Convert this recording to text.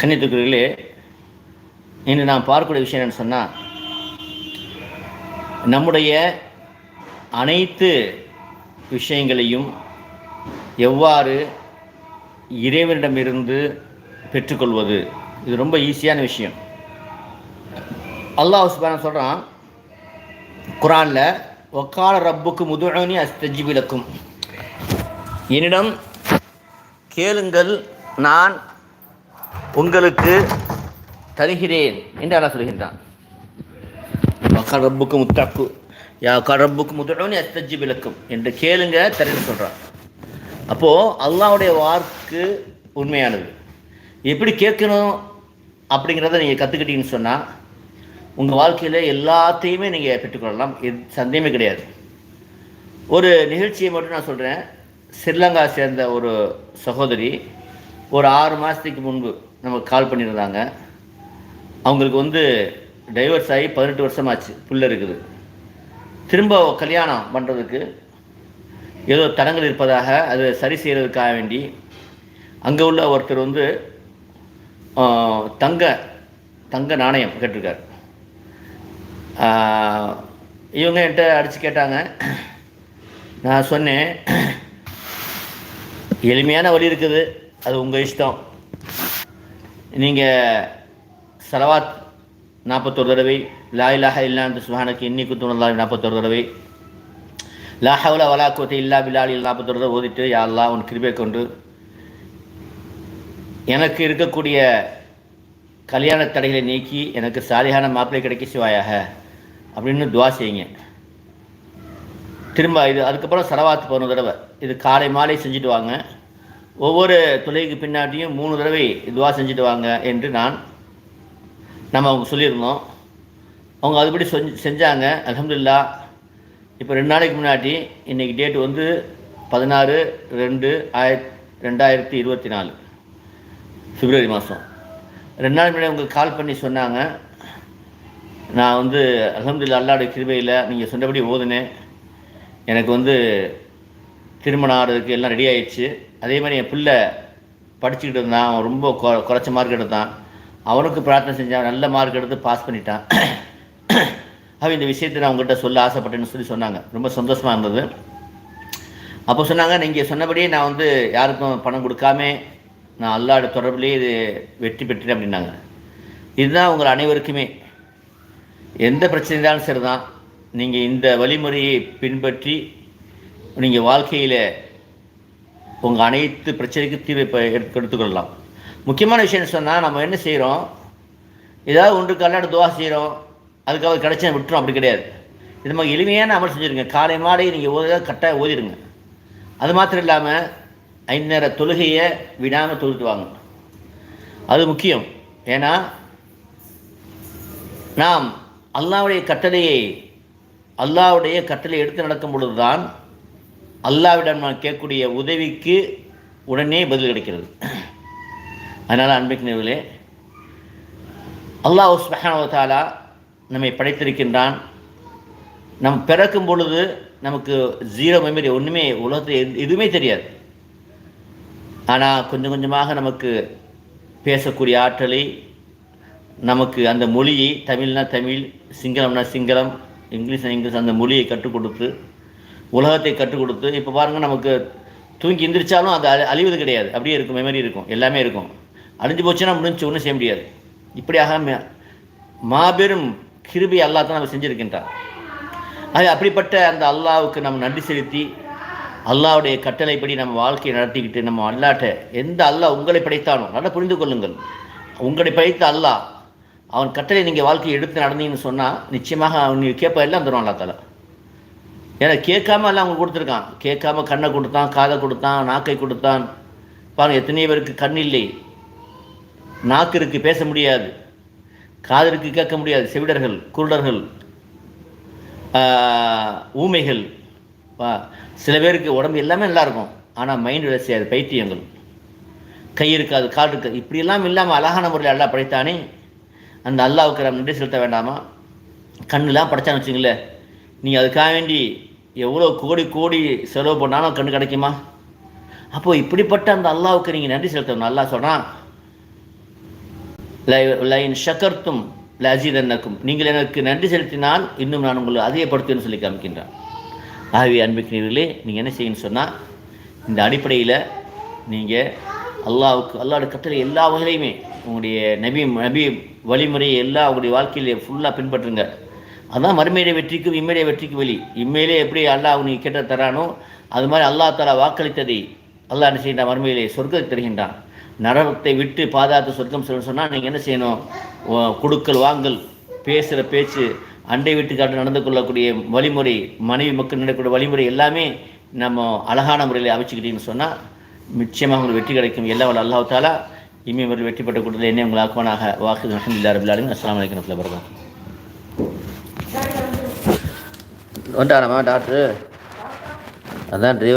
கன்னித்துக்குரிகளே இன்று நாம் பார்க்கக்கூடிய விஷயம் என்னன்னு சொன்னால் நம்முடைய அனைத்து விஷயங்களையும் எவ்வாறு இறைவனிடமிருந்து பெற்றுக்கொள்வது? இது ரொம்ப ஈஸியான விஷயம். அல்லாஹ் சுபான சொல்கிறான் குரானில் ஒக்கால ரப்புக்கு முதுழனி அஸ்தஜிபிலக்கும் என்னிடம் கேளுங்கள் நான் உங்களுக்கு தருகிறேன் என்று அல்லாஹ் சொல்கின்றான். வக்கால் முத்தாக்கு யா கால் ரப்புக்கு முதுழனி அஸ்தஜிபிலக்கும் என்று கேளுங்க தருன்னு சொல்கிறான் அப்போது அல்லாவுடைய வாக்கு உண்மையானது. எப்படி கேட்கணும் அப்படிங்கிறத நீங்கள் கற்றுக்கிட்டீங்கன்னு சொன்னால் உங்கள் வாழ்க்கையில் எல்லாத்தையுமே நீங்கள் பெற்றுக்கொள்ளலாம். எது சந்தேகமே கிடையாது. ஒரு நிகழ்ச்சியை மட்டும் நான் சொல்கிறேன் ஸ்ரீலங்கா சேர்ந்த ஒரு சகோதரி ஒரு ஆறு மாதத்துக்கு முன்பு நமக்கு கால் பண்ணியிருந்தாங்க. அவங்களுக்கு வந்து டைவர்ஸ் ஆகி பதினெட்டு வருஷமாச்சு புள்ள இருக்குது. திரும்ப கல்யாணம் பண்ணுறதுக்கு ஏதோ தடங்கள் இருப்பதாக அது சரி செய்கிறதுக்காக வேண்டி அங்கே உள்ள ஒருத்தர் வந்து தங்க தங்க நாணயம் கேட்டிருக்கார். இவங்க என்கிட்ட அடித்து கேட்டாங்க. நான் சொன்னேன் எளிமையான வழி இருக்குது அது உங்கள் இஷ்டம். நீங்கள் சலவாத் நாற்பத்தொரு தடவை லா இலாஹ இல்லாந்து சுஹானுக்கு இன்னி குத்துணல்லா நாற்பத்தொரு தடவை. லா ஹவுல வலா குவத்தை இல்லா பிலாலில் நாற்பத்தொரு தடவை ஓதிட்டு யா அல்லாஹ் உன் கிருபை கொண்டு. எனக்கு இருக்கக்கூடிய கல்யாண தடைகளை நீக்கி எனக்கு சாலியான மாப்பிள்ளை கிடைக்க சிவாயாக அப்படின்னு துவா செய்யுங்க. திரும்ப இது அதுக்கப்புறம் சரவாத்து போன தடவை. இது காலை மாலை செஞ்சுட்டு வாங்க. ஒவ்வொரு துளைக்கு பின்னாடியும் மூணு தடவை துவா செஞ்சுட்டு வாங்க என்று நான் நம்ம அவங்க சொல்லியிருந்தோம். அவங்க அதுபடி செஞ்சு செஞ்சாங்க. அலமதுல்லா இப்போ ரெண்டு நாளைக்கு முன்னாடி இன்றைக்கி டேட் வந்து பதினாறு ரெண்டு ஆயிரத் ரெண்டாயிரத்தி இருபத்தி நாலு பிப்ரவரி மாதம் ரெண்டு நாள் முன்னாடி உங்களுக்கு கால் பண்ணி சொன்னாங்க. நான் வந்து அலமதுல்லா அல்லாவுடைய கிருபையில் நீங்கள் சொன்னபடி ஓதுனேன். எனக்கு வந்து திருமணம் ஆகிறதுக்கு எல்லாம் ரெடி ஆயிடுச்சு. அதே மாதிரி என் பிள்ளை படிச்சுக்கிட்டு இருந்தான். அவன் ரொம்ப கொ குறைச்ச மார்க் எடுத்தான். அவனுக்கு பிரார்த்தனை செஞ்சான். நல்ல மார்க் எடுத்து பாஸ் பண்ணிட்டான். அவன் இந்த விஷயத்தை நான் உங்கள்கிட்ட சொல்ல ஆசைப்பட்டேன்னு சொல்லி சொன்னாங்க. ரொம்ப சந்தோஷமாக இருந்தது. அப்போ சொன்னாங்க நீங்கள் சொன்னபடியே நான் வந்து யாருக்கும் பணம் கொடுக்காம நான் அல்லாட தொடர்புலேயே இது வெற்றி பெற்றேன் அப்படின்னாங்க. இதுதான் உங்கள் அனைவருக்குமே. எந்த பிரச்சனை இருந்தாலும் சரி தான் நீங்கள் இந்த வழிமுறையை பின்பற்றி நீங்கள் வாழ்க்கையில் உங்கள் அனைத்து பிரச்சனைக்கு தீர்வை இப்போ எடுத்து எடுத்துக்கொள்ளலாம். முக்கியமான விஷயம் சொன்னால் நம்ம என்ன செய்கிறோம் ஏதாவது ஒன்று கல்லாட துவா செய்கிறோம் அதுக்காக கிடச்சா விட்டுரும் அப்படி கிடையாது. இது மாதிரி எளிமையான அமல் செஞ்சுருங்க. காலை மாலை நீங்கள் ஓத கரெக்டாக ஓதிடுங்க. அது மாத்திரம் இல்லாமல் ஐந்து நேர தொழுகையை விடாமல் தொழுத்து வாங்க. அது முக்கியம். ஏன்னா நாம் அல்லாவுடைய கட்டளையை அல்லாவுடைய கட்டளை எடுத்து நடக்கும் பொழுதுதான் அல்லாவிடம் நான் கேட்கக்கூடிய உதவிக்கு உடனே பதில் கிடைக்கிறது. அதனால் அன்பிக்கினர்களே அல்லாஹ் உஸ்மஹானவத்தாலா நம்மை படைத்திருக்கின்றான். நம் பிறக்கும் பொழுது நமக்கு ஜீரோ மெமரி ஒன்றுமே உலகத்தில் எதுவுமே தெரியாது. ஆனால் கொஞ்சம் கொஞ்சமாக நமக்கு பேசக்கூடிய ஆற்றலை நமக்கு அந்த மொழியை தமிழ்னா தமிழ் சிங்களம்னா சிங்களம் இங்கிலீஷ்னா இங்கிலீஷ் அந்த மொழியை கற்றுக் கொடுத்து உலகத்தை கற்றுக் கொடுத்து இப்போ பாருங்கள் நமக்கு தூங்கி எந்திரிச்சாலும் அது அழி- அழிவது கிடையாது. அப்படியே இருக்கும் மெமரி இருக்கும். எல்லாமே இருக்கும். அழிஞ்சு போச்சுன்னா முடிஞ்சு ஒன்றும் செய்ய முடியாது. இப்படியாக மாபெரும் கிருபி அல்லாஹ் தான் நம்ம செஞ்சுருக்கின்றார் அது அப்படிப்பட்ட அந்த அல்லாவுக்கு நம்ம நன்றி செலுத்தி அல்லாவுடைய கட்டளைப்படி நம்ம வாழ்க்கையை நடத்திக்கிட்டு நம்ம அல்லாட்ட எந்த அல்லாஹ் உங்களை படைத்தானோ நல்லா புரிந்து கொள்ளுங்கள். உங்களை படைத்த அல்லாஹ் அவன் கட்டளை நீங்கள் வாழ்க்கையை எடுத்து நடந்தீங்கன்னு சொன்னால் நிச்சயமாக அவன் நீங்கள் கேட்ப எல்லாம் தருவான் அல்லா தாலா. ஏன்னா கேட்காம எல்லாம் அவங்க கொடுத்துருக்கான். கேட்காம கண்ணை கொடுத்தான் காதை கொடுத்தான் நாக்கை கொடுத்தான். பாருங்க எத்தனையோ பேருக்கு கண் இல்லை. நாக்கு இருக்கு பேச முடியாது. காதலுக்கு கேட்க முடியாது. செவிடர்கள் குருடர்கள் ஊமைகள். சில பேருக்கு உடம்பு எல்லாமே நல்லா இருக்கும் ஆனால் மைண்ட் வேலை செய்யாது பைத்தியங்கள். கை இருக்காது கால் இருக்காது. இப்படியெல்லாம் இல்லாமல் அழகான முறையில் அல்லாஹ் படைத்தானே? அந்த அல்லாவுக்கு நம்ம நன்றி செலுத்த வேண்டாமா? கண்ணெலாம் படைச்சான்னு வச்சுங்களேன் நீங்கள் அதுக்காக வேண்டி எவ்வளோ கோடி கோடி செலவு பண்ணாலும் கண்ணு கிடைக்குமா? அப்போது இப்படிப்பட்ட அந்த அல்லாவுக்கு நீங்கள் நன்றி செலுத்தணும். நல்லா சொல்கிறான் லை- லைன் ஷக்கர்த்தும் லசீதன்னக்கும் நீங்கள் எனக்கு நன்றி செலுத்தினால் இன்னும் நான் உங்களை அதிகப்படுத்துவேன்னு சொல்லி காமிக்கின்றான். ஆகவே அன்பிக்கிறீர்களே நீங்கள் என்ன செய்யணும்னு சொன்னால் இந்த அடிப்படையில் நீங்கள் அல்லாவுக்கு அல்லாவோட கட்டளை எல்லா வகையிலையுமே உங்களுடைய நபி நபி வழிமுறையை எல்லாம் உங்களுடைய வாழ்க்கையில் ஃபுல்லாக பின்பற்றுங்க. அதான் மறுமையிட வெற்றிக்கும் இம்மையிலே வெற்றிக்கும் வழி. இம்மையிலே எப்படி அல்லாஹ் நீ கேட்ட தரானோ அது மாதிரி அல்லாஹ் தாலா வாக்களித்ததை அல்லாஹ் என்ன செய்கின்றான்? மறுமையிலே சொர்க்கத்தை தருகின்றான். நரகத்தை விட்டு பாதுகாத்து சொர்க்கம் சொல்லணும்னு சொன்னால் நீங்கள் என்ன செய்யணும்? கொடுக்கல் வாங்கல் பேசுகிற பேச்சு அண்டை வீட்டுக்காட்டு நடந்து கொள்ளக்கூடிய வழிமுறை மனைவி மக்கள் நடக்கக்கூடிய வழிமுறை எல்லாமே நம்ம அழகான முறையில் அமைச்சுக்கிட்டீங்கன்னு சொன்னால் நிச்சயமாக உங்களுக்கு வெற்றி கிடைக்கும். எல்லா வல்ல அல்லாஹ் தாலா இம்மை முறையில் வெற்றி பெற்ற கூட்டத்தில் என்ன உங்களை ஆக்குவானாக. வாக்கு அஹமதுல்லா ரபிலாலும் அஸ்லாம் வலைக்கம் வரமத்துல்லாஹி வந்துட்டாராமா டாக்டரு? அதான் டிரைவர்